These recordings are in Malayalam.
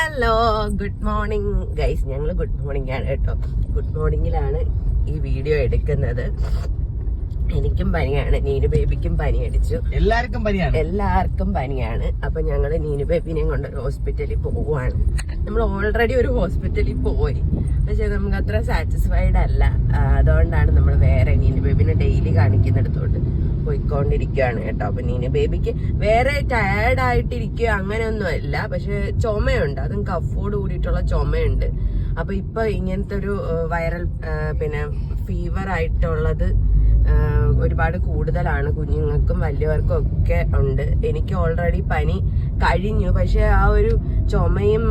Hello good morning. ഗൈസ് ഞങ്ങൾ ഗുഡ് മോർണിംഗ് ആണ് കേട്ടോ. ഗുഡ് മോർണിംഗിലാണ് ഈ വീഡിയോ എടുക്കുന്നത്. എനിക്കും പനിയാണ്. നീനു ബേബിക്കും പനി അടിച്ചു. എല്ലാവർക്കും പനിയാണ്. എല്ലാവർക്കും പനിയാണ്. അപ്പൊ ഞങ്ങൾ നീനു ബേബിനെയും കൊണ്ട് ഹോസ്പിറ്റലിൽ പോവാണ്. നമ്മൾ ഓൾറെഡി ഒരു ഹോസ്പിറ്റലിൽ പോയി. പക്ഷെ നമുക്ക് അത്ര സാറ്റിസ്ഫൈഡ് അല്ല. അതുകൊണ്ടാണ് നമ്മൾ വേറെ നീനു ബേബിനെ ഡെയിലി കാണിക്കുന്നിടത്തോട്ട്. പോയിക്കൊണ്ടിരിക്കുകയാണ് കേട്ടോ. അപ്പൊ നീന ബേബിക്ക് വേറെ ടയർഡ് ആയിട്ടിരിക്കുക അങ്ങനെയൊന്നും അല്ല പക്ഷെ ചുമയുണ്ട്. അതും കഫോട് കൂടിയിട്ടുള്ള ചുമയുണ്ട്. അപ്പൊ ഇപ്പൊ ഇങ്ങനത്തെ ഒരു വൈറൽ പിന്നെ ഫീവർ ആയിട്ടുള്ളത് ഒരുപാട് കൂടുതലാണ്. കുഞ്ഞുങ്ങൾക്കും വലിയവർക്കും ഒക്കെ ഉണ്ട്. എനിക്ക് ഓൾറെഡി പനി കഴിഞ്ഞു. പക്ഷെ ആ ഒരു ചുമയും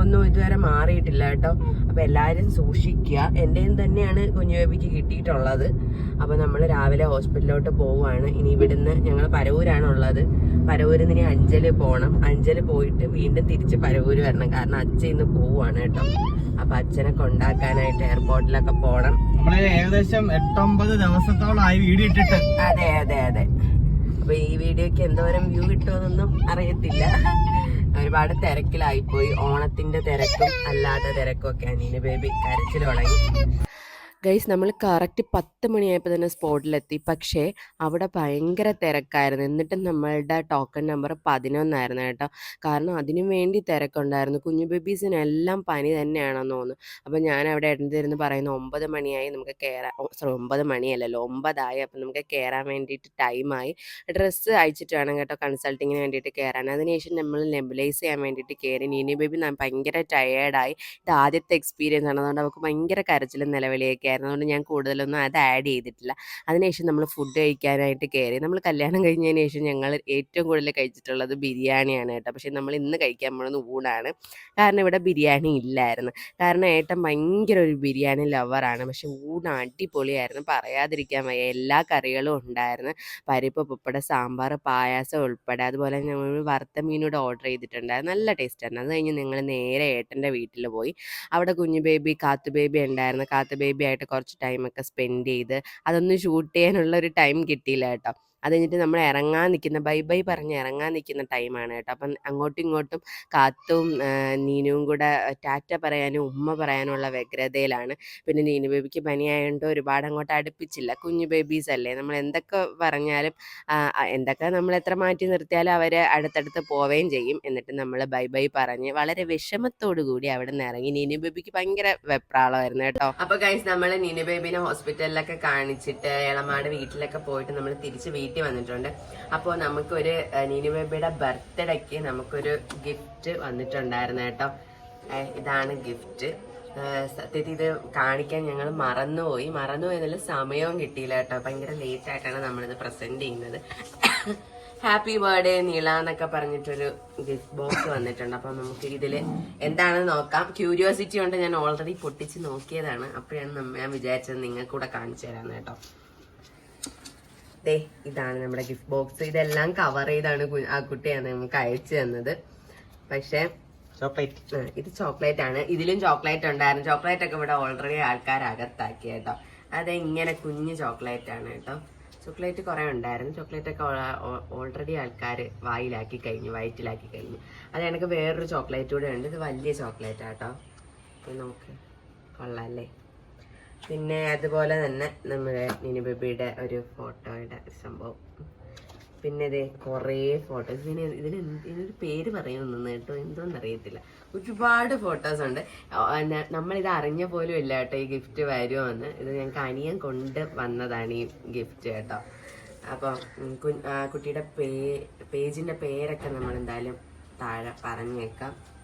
ഒന്നും ഇതുവരെ മാറിയിട്ടില്ല കേട്ടോ. അപ്പൊ എല്ലാവരും സൂക്ഷിക്കുക. എന്റെയും തന്നെയാണ് കുഞ്ഞുബേബിക്ക് കിട്ടിയിട്ടുള്ളത്. അപ്പൊ നമ്മൾ രാവിലെ ഹോസ്പിറ്റലിലോട്ട് പോവുകയാണ്. ഇനി ഇവിടുന്ന് ഞങ്ങൾ പരവൂരാണ് ഉള്ളത്. പരവൂരിൽ നിന്ന് ഇനി അഞ്ചൽ പോകണം. അഞ്ചൽ പോയിട്ട് വീണ്ടും തിരിച്ച് പരവൂര് വരണം. കാരണം അച്ഛൻ ഇന്ന് പോവുകയാണ് കേട്ടോ. അപ്പൊ അച്ഛനെ കൊണ്ടാക്കാനായിട്ട് എയർപോർട്ടിലൊക്കെ പോകണം. ഏകദേശം എട്ടൊമ്പത് ദിവസത്തോളമായി വീഡിയോ ഇട്ടിട്ട്. അതെ അതെ അതെ. അപ്പൊ ഈ വീഡിയോക്ക് എന്തോരം വ്യൂ കിട്ടുമെന്നൊന്നും അറിയത്തില്ല. ഒരുപാട് തിരക്കിലായിപ്പോയി. ഓണത്തിന്റെ തിരക്കും അല്ലാത്ത തിരക്കും ഒക്കെ അനീന ബേബി കരച്ചിൽ തുടങ്ങി. ഗൈസ് നമ്മൾ കറക്റ്റ് പത്ത് മണിയായപ്പോൾ തന്നെ സ്പോട്ടിലെത്തി പക്ഷേ അവിടെ ഭയങ്കര തിരക്കായിരുന്നു. എന്നിട്ടും നമ്മളുടെ ടോക്കൺ നമ്പർ പതിനൊന്നായിരുന്നു കേട്ടോ. കാരണം അതിനു വേണ്ടി തിരക്കുണ്ടായിരുന്നു. കുഞ്ഞു ബേബീസിനെല്ലാം പനി തന്നെയാണെന്ന് തോന്നുന്നു. അപ്പോൾ ഞാൻ അവിടെ ഇടന്നിരുന്ന് പറയുന്നു ഒമ്പത് മണിയായി നമുക്ക് കയറാൻ സോറി ഒമ്പത് മണിയല്ലല്ലോ. ഒമ്പതായി. അപ്പം നമുക്ക് കയറാൻ വേണ്ടിയിട്ട് ടൈമായി ഡ്രസ്സ് അയച്ചിട്ട് വേണം കേട്ടോ കൺസൾട്ടിങ്ങിന് വേണ്ടിയിട്ട് കയറാൻ അതിനുശേഷം നമ്മൾ ലെബലൈസ് ചെയ്യാൻ വേണ്ടിയിട്ട് കയറി നീനി ബേബി ഭയങ്കര ടയേർഡായി ഇത് ആദ്യത്തെ എക്സ്പീരിയൻസ് ആണ്. അതുകൊണ്ട് അവൾക്ക് ഭയങ്കര കരച്ചിലും നിലവിളിയൊക്കെ ആയിരുന്നു അതുകൊണ്ട് ഞാൻ കൂടുതലൊന്നും അത് ആഡ് ചെയ്തിട്ടില്ല. അതിനുശേഷം നമ്മൾ ഫുഡ് കഴിക്കാനായിട്ട് കയറി നമ്മൾ കല്യാണം കഴിഞ്ഞതിന് ശേഷം ഞങ്ങൾ ഏറ്റവും കൂടുതൽ കഴിച്ചിട്ടുള്ളത് ബിരിയാണിയാണ് കേട്ടോ. പക്ഷേ നമ്മൾ ഇന്ന് കഴിക്കാൻ പോകുന്നത് ഊണാണ്. കാരണം ഇവിടെ ബിരിയാണി ഇല്ലായിരുന്നു. കാരണം ഏട്ടൻ ഭയങ്കര ഒരു ബിരിയാണി ലവറാണ് പക്ഷെ ഊണ് അടിപൊളിയായിരുന്നു. പറയാതിരിക്കാൻ വയ്യ. എല്ലാ കറികളും ഉണ്ടായിരുന്നു. പരിപ്പ് പുപ്പട സാമ്പാർ പായസം ഉൾപ്പെടെ. അതുപോലെ ഞങ്ങൾ വറുത്ത മീനൂടെ ഓർഡർ ചെയ്തിട്ടുണ്ടായിരുന്നു. നല്ല ടേസ്റ്റ് ആയിരുന്നു. അത് കഴിഞ്ഞ് ഞങ്ങൾ നേരെ ഏട്ടന്റെ വീട്ടിൽ പോയി. അവിടെ കുഞ്ഞു ബേബി കാത്തു ബേബി ഉണ്ടായിരുന്നു. കാത്തു ബേബി കുറച്ച് ടൈമൊക്കെ സ്പെൻഡ് ചെയ്ത് അതൊന്നും ഷൂട്ട് ചെയ്യാനുള്ള ഒരു ടൈം കിട്ടിയില്ല കേട്ടോ. അത് കഴിഞ്ഞിട്ട് നമ്മൾ ഇറങ്ങാൻ നിൽക്കുന്ന ബൈ ബൈ പറഞ്ഞ് ഇറങ്ങാൻ നിൽക്കുന്ന ടൈമാണ് കേട്ടോ. അപ്പം അങ്ങോട്ടും ഇങ്ങോട്ടും കാത്തും നീനുവും കൂടെ ടാറ്റ പറയാനും ഉമ്മ പറയാനുള്ള വ്യഗ്രതയിലാണ്. പിന്നെ നീനു ബേബിക്ക് പനിയായതുകൊണ്ട് ഒരുപാട് അങ്ങോട്ട് അടുപ്പിച്ചില്ല. കുഞ്ഞു ബേബീസ് അല്ലേ? നമ്മൾ എന്തൊക്കെ പറഞ്ഞാലും എന്തൊക്കെ നമ്മൾ എത്ര മാറ്റി നിർത്തിയാലും അവർ അടുത്തടുത്ത് പോവുകയും ചെയ്യും. എന്നിട്ട് നമ്മൾ ബൈ ബൈ പറഞ്ഞ് വളരെ വിഷമത്തോടു കൂടി അവിടെ നിന്ന് ഇറങ്ങി നീനു ബേബിക്ക് ഭയങ്കര വെപ്രാളമായിരുന്നു കേട്ടോ. അപ്പൊ ഗൈസ് നമ്മൾ നീനു ബേബിനെ ഹോസ്പിറ്റലിലൊക്കെ കാണിച്ചിട്ട് ഇളമാട് വീട്ടിലൊക്കെ പോയിട്ട് നമ്മൾ തിരിച്ച് വീട്ടിൽ വന്നിട്ടുണ്ട്. അപ്പോൾ നമുക്കൊരു നീനുബേബിയുടെ നീനു ബർത്ത്ഡേക്ക് നമുക്കൊരു ഗിഫ്റ്റ് വന്നിട്ടുണ്ടായിരുന്നു കേട്ടോ. ഇതാണ് ഗിഫ്റ്റ്. സത്യത്തിൽ ഇത് കാണിക്കാൻ ഞങ്ങൾ മറന്നുപോയി. മറന്നുപോയി എന്നല്ല സമയവും കിട്ടിയില്ല കേട്ടോ. ഭയങ്കര ലേറ്റ് ആയിട്ടാണ് നമ്മളിത് പ്രസന്റ് ചെയ്യുന്നത്. ഹാപ്പി ബർത്ത്ഡേ നീള എന്നൊക്കെ പറഞ്ഞിട്ടൊരു ഗിഫ്റ്റ് ബോക്സ് വന്നിട്ടുണ്ട്. അപ്പൊ നമുക്ക് ഇതിൽ എന്താണെന്ന് നോക്കാം. ക്യൂരിയോസിറ്റി കൊണ്ട് ഞാൻ ഓൾറെഡി പൊട്ടിച്ച് നോക്കിയതാണ്. അപ്പോഴാണ് ഞാൻ വിചാരിച്ചത് നിങ്ങൾക്കൂടെ കാണിച്ചു തരാമെന്ന് കേട്ടോ. ദേ ഇതാണ് നമ്മുടെ ഗിഫ്റ്റ് ബോക്സ് ഇതെല്ലാം കവർ ചെയ്താണ് ആ കുട്ടിയാണ് നമുക്ക് അയച്ചു തന്നത്. പക്ഷേ ചോക്ലേറ്റ് ഇത് ചോക്ലേറ്റ് ആണ്. ഇതിലും ചോക്ലേറ്റ് ഉണ്ടായിരുന്നു. ചോക്ലേറ്റ് ഒക്കെ ഇവിടെ ഓൾറെഡി ആൾക്കാർ അകത്താക്കി കേട്ടോ. അത് ഇങ്ങനെ കുഞ്ഞു ചോക്ലേറ്റ് ആണ് കേട്ടോ. ചോക്ലേറ്റ് കുറെ ഉണ്ടായിരുന്നു. ചോക്ലേറ്റ് ഒക്കെ ഓൾറെഡി ആൾക്കാർ വായിലാക്കി കഴിഞ്ഞു വയറ്റിലാക്കി കഴിഞ്ഞു. അത് എനിക്ക് വേറൊരു ചോക്ലേറ്റ് കൂടെ ഉണ്ട്. ഇത് വലിയ ചോക്ലേറ്റ് ആട്ടോ നോക്ക്. കൊള്ളാം കൊള്ളാല്ലേ പിന്നെ അതുപോലെ തന്നെ നമ്മുടെ മിനി ബേബിയുടെ ഒരു ഫോട്ടോയുടെ സംഭവം. പിന്നെ ഇതേ കുറേ ഫോട്ടോസ് പിന്നെ ഇതിന് ഇതിനൊരു പേര് പറയുന്നു കേട്ടോ. എന്തോന്ന് അറിയത്തില്ല. ഒരുപാട് ഫോട്ടോസ് ഉണ്ട്. നമ്മളിത് അറിഞ്ഞ പോലും ഇല്ല കേട്ടോ ഈ ഗിഫ്റ്റ് വരുമെന്ന് ഇത് ഞങ്ങൾക്ക് അനിയൻ കൊണ്ട് വന്നതാണ് ഈ ഗിഫ്റ്റ് കേട്ടോ. അപ്പം ഉം, കു- ആ, കുട്ടിയുടെ പേ പേജിന്റെ പേരൊക്കെ നമ്മൾ എന്തായാലും താഴെ പറഞ്ഞേക്കാം.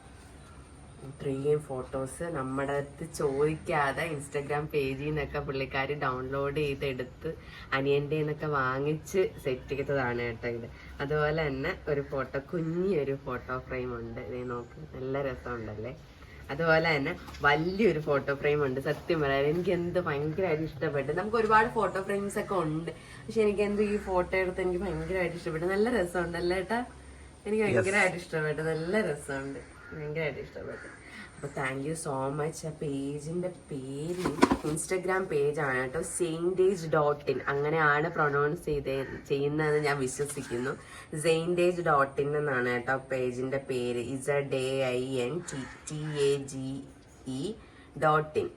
ഇത്രയും ഫോട്ടോസ് നമ്മുടെ അടുത്ത് ചോദിക്കാതെ ഇൻസ്റ്റഗ്രാം പേജിൽ നിന്നൊക്കെ പുള്ളിക്കാർ ഡൗൺലോഡ് ചെയ്തെടുത്ത് അനിയന്റെ നിന്നൊക്കെ വാങ്ങിച്ച് സെറ്റ് ചെയ്തതാണ് കേട്ടോ ഇത്. അതുപോലെ തന്നെ ഒരു ഫോട്ടോ കുഞ്ഞൊരു ഫോട്ടോ ഫ്രെയിം ഉണ്ട്. ഇതേ നോക്ക് നല്ല രസമുണ്ടല്ലേ? അതുപോലെ തന്നെ വലിയൊരു ഫോട്ടോ ഫ്രെയിം ഉണ്ട്. സത്യം പറയാം എനിക്ക് എന്ത് ഭയങ്കരമായിട്ട് ഇഷ്ടപ്പെട്ടു. നമുക്ക് ഒരുപാട് ഫോട്ടോ ഫ്രെയിംസ് ഒക്കെ ഉണ്ട്. പക്ഷെ എനിക്ക് എന്ത് ഈ ഫോട്ടോ എടുത്ത് എനിക്ക് ഭയങ്കരമായിട്ട് ഇഷ്ടപ്പെട്ടു. നല്ല രസമുണ്ടല്ലേ ഏട്ടാ? എനിക്ക് ഭയങ്കരമായിട്ട് ഇഷ്ടപ്പെട്ടു. നല്ല രസമുണ്ട്. ഭയങ്കരമായിട്ട് ഇഷ്ടപ്പെട്ടു. അപ്പൊ താങ്ക് യു സോ മച്ച് ആ പേജിന്റെ പേര് ഇൻസ്റ്റഗ്രാം പേജാണ് കേട്ടോ. സെയിൻഡേജ് ഡോട്ട് ഇൻ അങ്ങനെയാണ് പ്രൊനൗൺസ് ചെയ്ത് ചെയ്യുന്നതെന്ന് ഞാൻ വിശ്വസിക്കുന്നു. സെയിൻഡേജ് ഡോട്ട് ഇൻ എന്നാണ് കേട്ടോ പേജിന്റെ പേര്. S A I N T T A G E dot in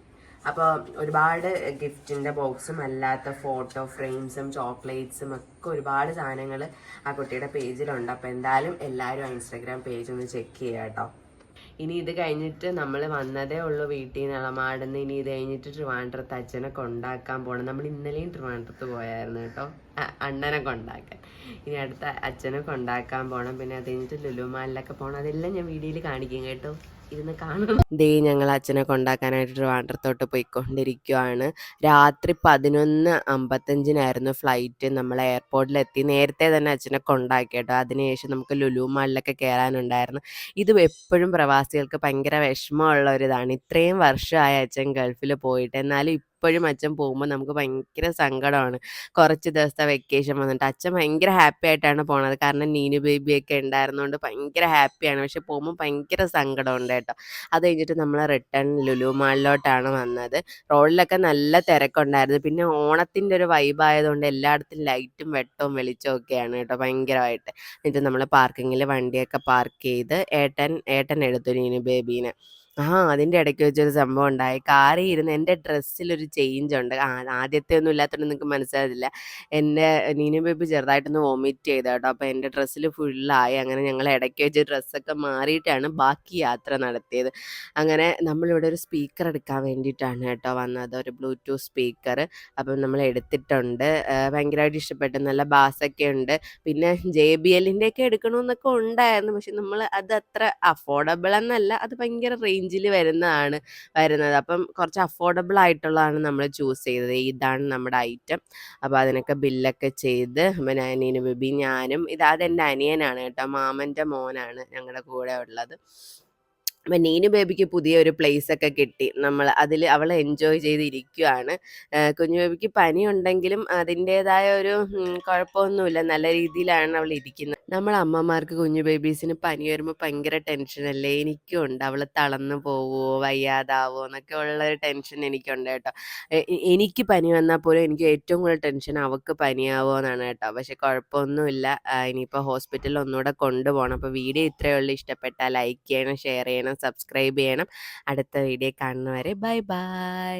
അപ്പോൾ ഒരുപാട് ഗിഫ്റ്റിന്റെ ബോക്സും അല്ലാത്ത ഫോട്ടോ ഫ്രെയിംസും ചോക്ലേറ്റ്സും ഒക്കെ ഒരുപാട് സാധനങ്ങൾ ആ കുട്ടിയുടെ പേജിലുണ്ട്. അപ്പോൾ എന്തായാലും എല്ലാവരും ആ ഇൻസ്റ്റാഗ്രാം പേജ് ഒന്ന് ചെക്ക് ചെയ്യുക കേട്ടോ ഇനി ഇത് കഴിഞ്ഞിട്ട് നമ്മൾ വന്നതേ ഉള്ളൂ വീട്ടിൽ നിന്ന് ഇളമാടുന്ന ഇനി ഇത് കഴിഞ്ഞിട്ട് ട്രിവാൻഡ്രത്ത് അച്ഛനെ കൊണ്ടാക്കാൻ പോകണം നമ്മൾ ഇന്നലെയും ട്രിവാൻഡ്രത്ത് പോയായിരുന്നു കേട്ടോ. അണ്ണനെ കൊണ്ടാക്കാൻ. ഇനി അടുത്ത അച്ഛനെ കൊണ്ടാക്കാൻ പോകണം പിന്നെ അത് കഴിഞ്ഞിട്ട് ലുലുമാലിലൊക്കെ പോകണം അതെല്ലാം ഞാൻ വീഡിയോയിൽ കാണിക്കും കേട്ടോ. ഇരുന്ന് കാണണം. ദേ ഞങ്ങൾ അച്ഛനെ കൊണ്ടാക്കാനായിട്ട് ട്രിവാൻഡ്രത്തോട്ട് പോയിക്കൊണ്ടിരിക്കുവാണ്. രാത്രി പതിനൊന്ന് അമ്പത്തഞ്ചിനായിരുന്നു ഫ്ലൈറ്റ് നമ്മൾ എയർപോർട്ടിലെത്തി നേരത്തെ തന്നെ അച്ഛനെ കൊണ്ടാക്കി കേട്ടോ അതിനുശേഷം നമുക്ക് ലുലു മാളിലൊക്കെ കയറാനുണ്ടായിരുന്നു ഇത് എപ്പോഴും പ്രവാസികൾക്ക് ഭയങ്കര വിഷമമുള്ള ഒരു ഇതാണ് ഇത്രയും വർഷമായ അച്ഛൻ ഗൾഫിൽ പോയിട്ട്. എന്നാലും ഇപ്പോഴും അച്ഛൻ പോകുമ്പോൾ നമുക്ക് ഭയങ്കര സങ്കടമാണ്. കുറച്ച് ദിവസത്തെ വെക്കേഷൻ വന്നിട്ട്. അച്ഛൻ ഭയങ്കര ഹാപ്പി ആയിട്ടാണ് പോണത്. കാരണം നീനു ബേബിയൊക്കെ ഉണ്ടായിരുന്നതുകൊണ്ട് ഭയങ്കര ഹാപ്പിയാണ് പക്ഷെ പോകുമ്പോൾ ഭയങ്കര സങ്കടമുണ്ട് കേട്ടോ. അത് കഴിഞ്ഞിട്ട് നമ്മൾ റിട്ടേൺ ലുലു മാളിലോട്ടാണ് വന്നത്. റോഡിലൊക്കെ നല്ല തിരക്കുണ്ടായിരുന്നു. പിന്നെ ഓണത്തിന്റെ ഒരു വൈബ് ആയതുകൊണ്ട് എല്ലായിടത്തും ലൈറ്റും വെട്ടവും വെളിച്ചവും ഒക്കെയാണ് കേട്ടോ ഭയങ്കരമായിട്ട്. എന്നിട്ട് നമ്മൾ പാർക്കിങ്ങിൽ വണ്ടിയൊക്കെ പാർക്ക് ചെയ്ത് ഏട്ടൻ ഏട്ടൻ എടുത്തു നീനു ബേബീനെ ആ അതിന്റെ ഇടയ്ക്ക് വെച്ചൊരു സംഭവം ഉണ്ടായി. കാറി ഇരുന്ന് എന്റെ ഡ്രസ്സിലൊരു ചേഞ്ച് ഉണ്ട്. ആ ആദ്യത്തെ ഒന്നും ഇല്ലാത്തതുകൊണ്ട് നിങ്ങൾക്ക് മനസ്സിലായില്ല എന്റെ നീനു ബേബി ചെറുതായിട്ടൊന്ന് വോമിറ്റ് ചെയ്ത കേട്ടോ. അപ്പോൾ എന്റെ ഡ്രസ്സിൽ ഫുള്ളായി അങ്ങനെ ഞങ്ങൾ ഇടയ്ക്ക് വെച്ച് ഡ്രസ്സൊക്കെ മാറിയിട്ടാണ് ബാക്കി യാത്ര നടത്തിയത്. അങ്ങനെ നമ്മളിവിടെ ഒരു സ്പീക്കർ എടുക്കാൻ വേണ്ടിയിട്ടാണ് കേട്ടോ വന്നത്. ഒരു ബ്ലൂടൂത്ത് സ്പീക്കർ അപ്പം നമ്മൾ എടുത്തിട്ടുണ്ട്. ഭയങ്കരമായിട്ട് ഇഷ്ടപ്പെട്ടു. നല്ല ബാസൊക്കെ ഉണ്ട്. പിന്നെ ജെ ബി എല്ലിന്റെയൊക്കെ എടുക്കണമെന്നൊക്കെ ഉണ്ടായിരുന്നു. പക്ഷെ നമ്മൾ അത് അത്ര അഫോർഡബിൾ എന്നല്ല. അത് ഭയങ്കര റേഞ്ചിൽ വരുന്നതാണ് വരുന്നത്. അപ്പം കുറച്ച് അഫോർഡബിൾ ആയിട്ടുള്ളതാണ് നമ്മൾ ചൂസ് ചെയ്തത്. ഇതാണ് നമ്മുടെ ഐറ്റം അപ്പോൾ അതിനൊക്കെ ബില്ലൊക്കെ ചെയ്ത് പിന്നെ അനിയന് ബേബി ഞാനും ഇത് അതെന്റെ അനിയനാണ് കേട്ടോ. മാമന്റെ മോനാണ് ഞങ്ങളുടെ കൂടെ ഉള്ളത്. അപ്പം നീനു ബേബിക്ക് പ്ലേസ് ഒക്കെ കിട്ടി. നമ്മൾ അതിൽ അവൾ എൻജോയ് ചെയ്തിരിക്കുകയാണ് കുഞ്ഞു ബേബിക്ക് പനി ഉണ്ടെങ്കിലും അതിന്റേതായ ഒരു കുഴപ്പമൊന്നുമില്ല. നല്ല രീതിയിലാണ് അവൾ ഇരിക്കുന്നത്. നമ്മൾ അമ്മമാർക്ക് കുഞ്ഞു ബേബീസിന് പനി വരുമ്പോൾ ഭയങ്കര ടെൻഷനല്ലേ എനിക്കും ഉണ്ട്. അവൾ തളർന്നു പോവോ വയ്യാതാവോ എന്നൊക്കെ ഉള്ള ടെൻഷൻ എനിക്കുണ്ട് കേട്ടോ. എനിക്ക് പനി വന്നാൽ പോലും എനിക്ക് ഏറ്റവും കൂടുതൽ ടെൻഷൻ അവൾക്ക് പനിയാവോ എന്നാണ് കേട്ടോ. പക്ഷെ കുഴപ്പമൊന്നുമില്ല. ഇനിയിപ്പോൾ ഹോസ്പിറ്റലിൽ ഒന്നുകൂടെ കൊണ്ടുപോകണം. അപ്പോൾ വീഡിയോ ഇത്രയേ ഉള്ളൂ. ഇഷ്ടപ്പെട്ടാൽ ലൈക്ക് ചെയ്യണം ഷെയർ ചെയ്യണം സബ്സ്ക്രൈബ് ചെയ്യണം. അടുത്ത വീഡിയോ കാണുന്നവരെ ബൈ ബൈ